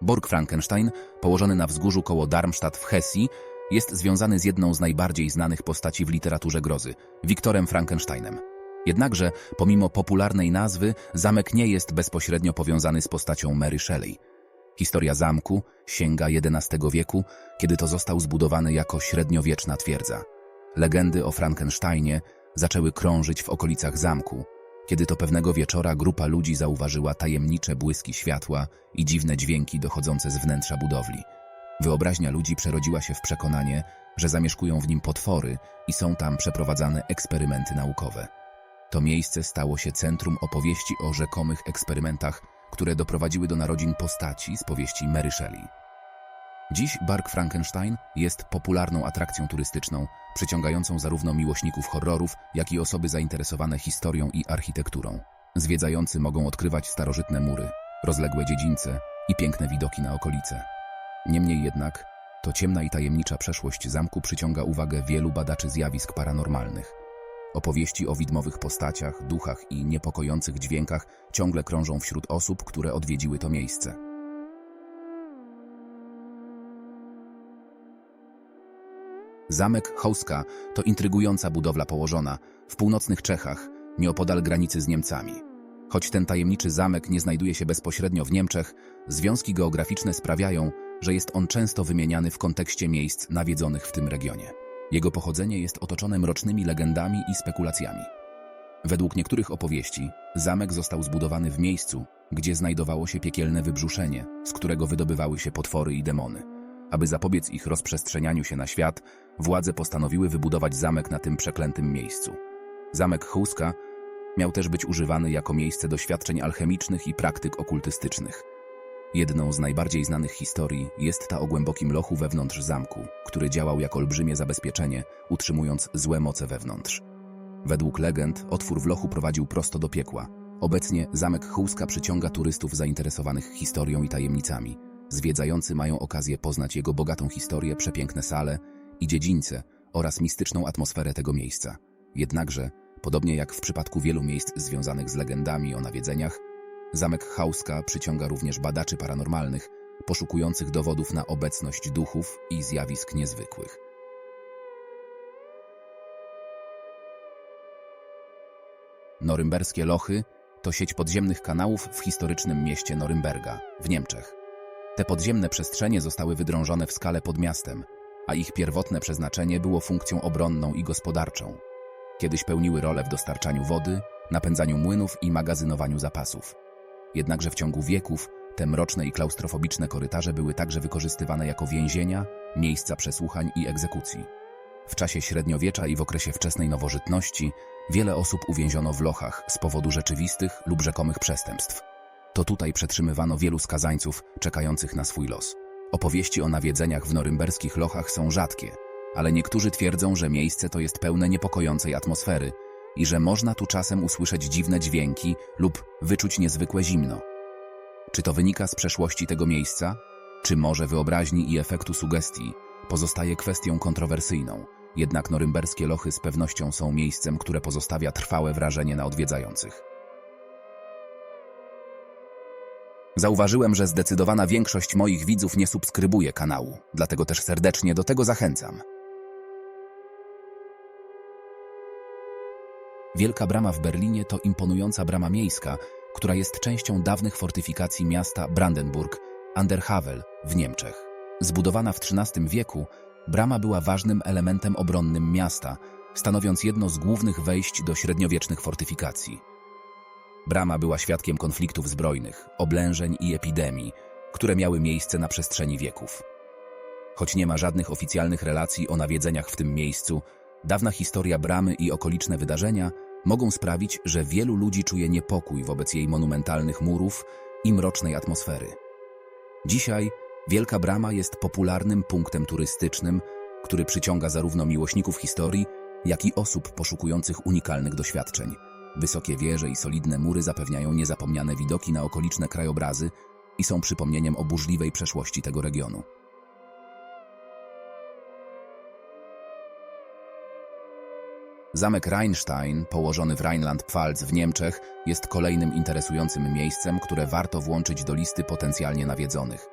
Borg Frankenstein, położony na wzgórzu koło Darmstadt w Hesji, jest związany z jedną z najbardziej znanych postaci w literaturze grozy, Wiktorem Frankensteinem. Jednakże, pomimo popularnej nazwy, zamek nie jest bezpośrednio powiązany z postacią Mary Shelley. Historia zamku sięga XI wieku, kiedy to został zbudowany jako średniowieczna twierdza. Legendy o Frankensteinie zaczęły krążyć w okolicach zamku, kiedy to pewnego wieczora grupa ludzi zauważyła tajemnicze błyski światła i dziwne dźwięki dochodzące z wnętrza budowli. Wyobraźnia ludzi przerodziła się w przekonanie, że zamieszkują w nim potwory i są tam przeprowadzane eksperymenty naukowe. To miejsce stało się centrum opowieści o rzekomych eksperymentach, które doprowadziły do narodzin postaci z powieści Mary Shelley. Dziś Bark Frankenstein jest popularną atrakcją turystyczną, przyciągającą zarówno miłośników horrorów, jak i osoby zainteresowane historią i architekturą. Zwiedzający mogą odkrywać starożytne mury, rozległe dziedzińce i piękne widoki na okolice. Niemniej jednak, to ciemna i tajemnicza przeszłość zamku przyciąga uwagę wielu badaczy zjawisk paranormalnych. Opowieści o widmowych postaciach, duchach i niepokojących dźwiękach ciągle krążą wśród osób, które odwiedziły to miejsce. Zamek Hołska to intrygująca budowla położona w północnych Czechach, nieopodal granicy z Niemcami. Choć ten tajemniczy zamek nie znajduje się bezpośrednio w Niemczech, związki geograficzne sprawiają, że jest on często wymieniany w kontekście miejsc nawiedzonych w tym regionie. Jego pochodzenie jest otoczone mrocznymi legendami i spekulacjami. Według niektórych opowieści, zamek został zbudowany w miejscu, gdzie znajdowało się piekielne wybrzuszenie, z którego wydobywały się potwory i demony. Aby zapobiec ich rozprzestrzenianiu się na świat, władze postanowiły wybudować zamek na tym przeklętym miejscu. Zamek Huska miał też być używany jako miejsce doświadczeń alchemicznych i praktyk okultystycznych. Jedną z najbardziej znanych historii jest ta o głębokim lochu wewnątrz zamku, który działał jako olbrzymie zabezpieczenie, utrzymując złe moce wewnątrz. Według legend otwór w lochu prowadził prosto do piekła. Obecnie zamek Huska przyciąga turystów zainteresowanych historią i tajemnicami. Zwiedzający mają okazję poznać jego bogatą historię, przepiękne sale i dziedzińce oraz mistyczną atmosferę tego miejsca. Jednakże, podobnie jak w przypadku wielu miejsc związanych z legendami o nawiedzeniach, zamek Hauska przyciąga również badaczy paranormalnych, poszukujących dowodów na obecność duchów i zjawisk niezwykłych. Norymberskie Lochy to sieć podziemnych kanałów w historycznym mieście Norymberga w Niemczech. Te podziemne przestrzenie zostały wydrążone w skale pod miastem, a ich pierwotne przeznaczenie było funkcją obronną i gospodarczą. Kiedyś pełniły rolę w dostarczaniu wody, napędzaniu młynów i magazynowaniu zapasów. Jednakże w ciągu wieków te mroczne i klaustrofobiczne korytarze były także wykorzystywane jako więzienia, miejsca przesłuchań i egzekucji. W czasie średniowiecza i w okresie wczesnej nowożytności wiele osób uwięziono w lochach z powodu rzeczywistych lub rzekomych przestępstw. To tutaj przetrzymywano wielu skazańców czekających na swój los. Opowieści o nawiedzeniach w norymberskich lochach są rzadkie, ale niektórzy twierdzą, że miejsce to jest pełne niepokojącej atmosfery i że można tu czasem usłyszeć dziwne dźwięki lub wyczuć niezwykłe zimno. Czy to wynika z przeszłości tego miejsca, czy może wyobraźni i efektu sugestii, pozostaje kwestią kontrowersyjną, jednak norymberskie lochy z pewnością są miejscem, które pozostawia trwałe wrażenie na odwiedzających. Zauważyłem, że zdecydowana większość moich widzów nie subskrybuje kanału, dlatego też serdecznie do tego zachęcam. Wielka Brama w Berlinie to imponująca brama miejska, która jest częścią dawnych fortyfikacji miasta Brandenburg, Anderhavel w Niemczech. Zbudowana w XIII wieku, brama była ważnym elementem obronnym miasta, stanowiąc jedno z głównych wejść do średniowiecznych fortyfikacji. Brama była świadkiem konfliktów zbrojnych, oblężeń i epidemii, które miały miejsce na przestrzeni wieków. Choć nie ma żadnych oficjalnych relacji o nawiedzeniach w tym miejscu, dawna historia bramy i okoliczne wydarzenia mogą sprawić, że wielu ludzi czuje niepokój wobec jej monumentalnych murów i mrocznej atmosfery. Dzisiaj Wielka Brama jest popularnym punktem turystycznym, który przyciąga zarówno miłośników historii, jak i osób poszukujących unikalnych doświadczeń. Wysokie wieże i solidne mury zapewniają niezapomniane widoki na okoliczne krajobrazy i są przypomnieniem o burzliwej przeszłości tego regionu. Zamek Rheinstein, położony w Rheinland-Pfalz w Niemczech, jest kolejnym interesującym miejscem, które warto włączyć do listy potencjalnie nawiedzonych.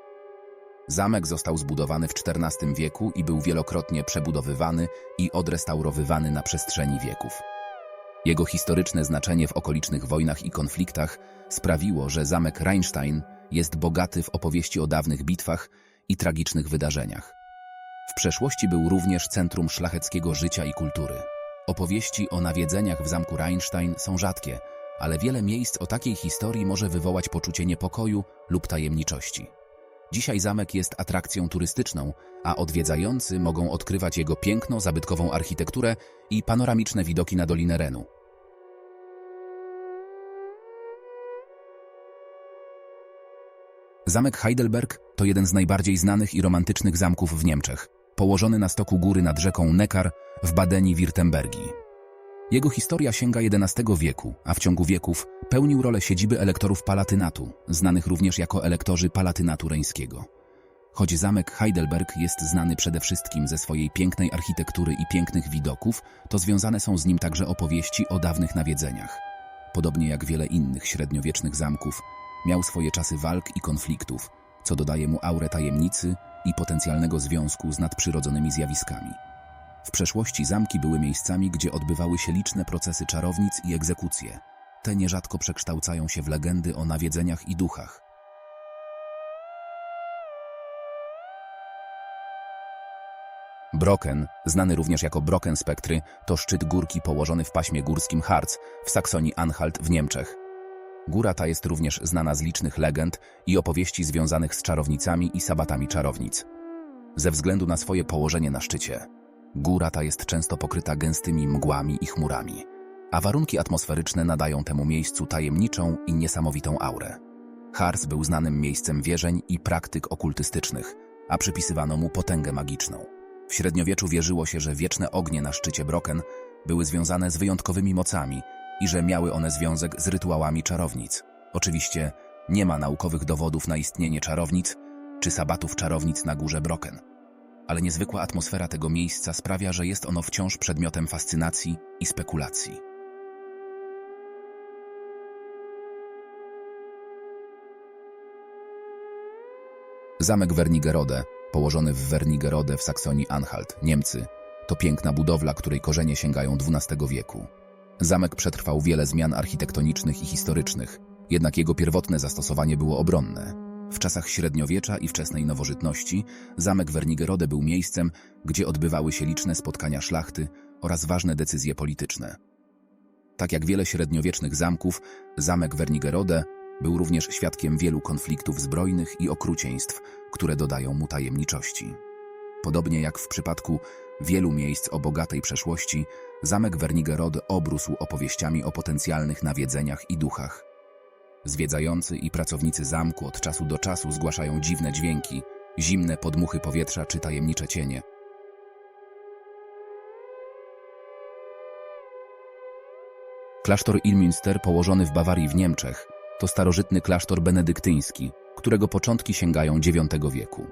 Zamek został zbudowany w XIV wieku i był wielokrotnie przebudowywany i odrestaurowywany na przestrzeni wieków. Jego historyczne znaczenie w okolicznych wojnach i konfliktach sprawiło, że zamek Rheinstein jest bogaty w opowieści o dawnych bitwach i tragicznych wydarzeniach. W przeszłości był również centrum szlacheckiego życia i kultury. Opowieści o nawiedzeniach w zamku Rheinstein są rzadkie, ale wiele miejsc o takiej historii może wywołać poczucie niepokoju lub tajemniczości. Dzisiaj zamek jest atrakcją turystyczną, a odwiedzający mogą odkrywać jego piękno, zabytkową architekturę i panoramiczne widoki na Dolinę Renu. Zamek Heidelberg to jeden z najbardziej znanych i romantycznych zamków w Niemczech, położony na stoku góry nad rzeką Neckar w Badeni-Wirtembergii. Jego historia sięga XI wieku, a w ciągu wieków pełnił rolę siedziby elektorów palatynatu, znanych również jako elektorzy palatynatu reńskiego. Choć zamek Heidelberg jest znany przede wszystkim ze swojej pięknej architektury i pięknych widoków, to związane są z nim także opowieści o dawnych nawiedzeniach. Podobnie jak wiele innych średniowiecznych zamków, miał swoje czasy walk i konfliktów, co dodaje mu aurę tajemnicy i potencjalnego związku z nadprzyrodzonymi zjawiskami. W przeszłości zamki były miejscami, gdzie odbywały się liczne procesy czarownic i egzekucje. Te nierzadko przekształcają się w legendy o nawiedzeniach i duchach. Brocken, znany również jako Brocken Spektry, to szczyt górki położony w paśmie górskim Harz w Saksonii-Anhalt w Niemczech. Góra ta jest również znana z licznych legend i opowieści związanych z czarownicami i sabatami czarownic. Ze względu na swoje położenie na szczycie, góra ta jest często pokryta gęstymi mgłami i chmurami, a warunki atmosferyczne nadają temu miejscu tajemniczą i niesamowitą aurę. Hars był znanym miejscem wierzeń i praktyk okultystycznych, a przypisywano mu potęgę magiczną. W średniowieczu wierzyło się, że wieczne ognie na szczycie Brocken były związane z wyjątkowymi mocami i że miały one związek z rytuałami czarownic. Oczywiście nie ma naukowych dowodów na istnienie czarownic czy sabatów czarownic na górze Brocken. Ale niezwykła atmosfera tego miejsca sprawia, że jest ono wciąż przedmiotem fascynacji i spekulacji. Zamek Wernigerode, położony w Wernigerode w Saksonii-Anhalt, Niemcy, to piękna budowla, której korzenie sięgają XII wieku. Zamek przetrwał wiele zmian architektonicznych i historycznych, jednak jego pierwotne zastosowanie było obronne. W czasach średniowiecza i wczesnej nowożytności zamek Wernigerode był miejscem, gdzie odbywały się liczne spotkania szlachty oraz ważne decyzje polityczne. Tak jak wiele średniowiecznych zamków, zamek Wernigerode był również świadkiem wielu konfliktów zbrojnych i okrucieństw, które dodają mu tajemniczości. Podobnie jak w przypadku wielu miejsc o bogatej przeszłości, zamek Wernigerode obrósł opowieściami o potencjalnych nawiedzeniach i duchach. Zwiedzający i pracownicy zamku od czasu do czasu zgłaszają dziwne dźwięki, zimne podmuchy powietrza czy tajemnicze cienie. Klasztor Ilmünster, położony w Bawarii w Niemczech, to starożytny klasztor benedyktyński, którego początki sięgają IX wieku.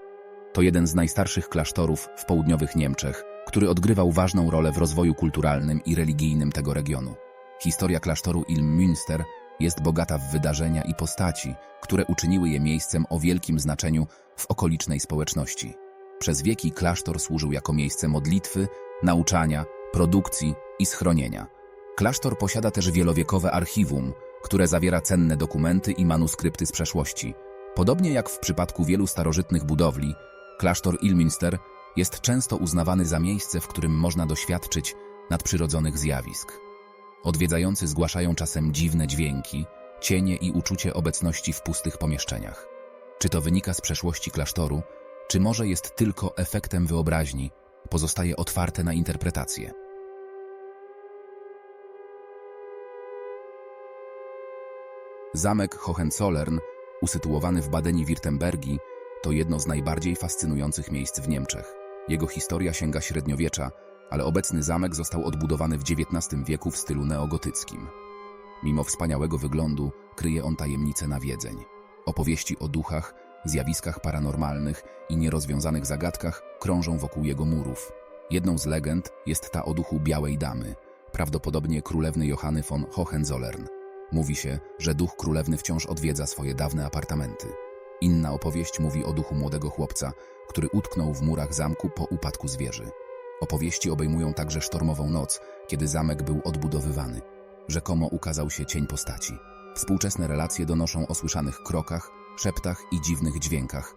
To jeden z najstarszych klasztorów w południowych Niemczech, który odgrywał ważną rolę w rozwoju kulturalnym i religijnym tego regionu. Historia klasztoru Ilmünster jest bogata w wydarzenia i postaci, które uczyniły je miejscem o wielkim znaczeniu w okolicznej społeczności. Przez wieki klasztor służył jako miejsce modlitwy, nauczania, produkcji i schronienia. Klasztor posiada też wielowiekowe archiwum, które zawiera cenne dokumenty i manuskrypty z przeszłości. Podobnie jak w przypadku wielu starożytnych budowli, klasztor Ilminster jest często uznawany za miejsce, w którym można doświadczyć nadprzyrodzonych zjawisk. Odwiedzający zgłaszają czasem dziwne dźwięki, cienie i uczucie obecności w pustych pomieszczeniach. Czy to wynika z przeszłości klasztoru, czy może jest tylko efektem wyobraźni, pozostaje otwarte na interpretację. Zamek Hohenzollern, usytuowany w Badeni-Wirtembergii, to jedno z najbardziej fascynujących miejsc w Niemczech. Jego historia sięga średniowiecza, ale obecny zamek został odbudowany w XIX wieku w stylu neogotyckim. Mimo wspaniałego wyglądu, kryje on tajemnice nawiedzeń. Opowieści o duchach, zjawiskach paranormalnych i nierozwiązanych zagadkach krążą wokół jego murów. Jedną z legend jest ta o duchu Białej Damy, prawdopodobnie królewny Johanny von Hohenzollern. Mówi się, że duch królewny wciąż odwiedza swoje dawne apartamenty. Inna opowieść mówi o duchu młodego chłopca, który utknął w murach zamku po upadku zwierzy. Opowieści obejmują także sztormową noc, kiedy zamek był odbudowywany. Rzekomo ukazał się cień postaci. Współczesne relacje donoszą o słyszanych krokach, szeptach i dziwnych dźwiękach.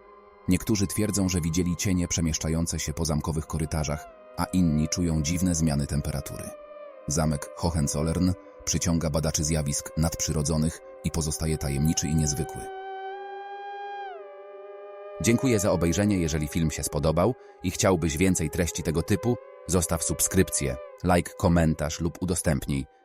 Niektórzy twierdzą, że widzieli cienie przemieszczające się po zamkowych korytarzach, a inni czują dziwne zmiany temperatury. Zamek Hohenzollern przyciąga badaczy zjawisk nadprzyrodzonych i pozostaje tajemniczy i niezwykły. Dziękuję za obejrzenie. Jeżeli film się spodobał i chciałbyś więcej treści tego typu, zostaw subskrypcję, like, komentarz lub udostępnij.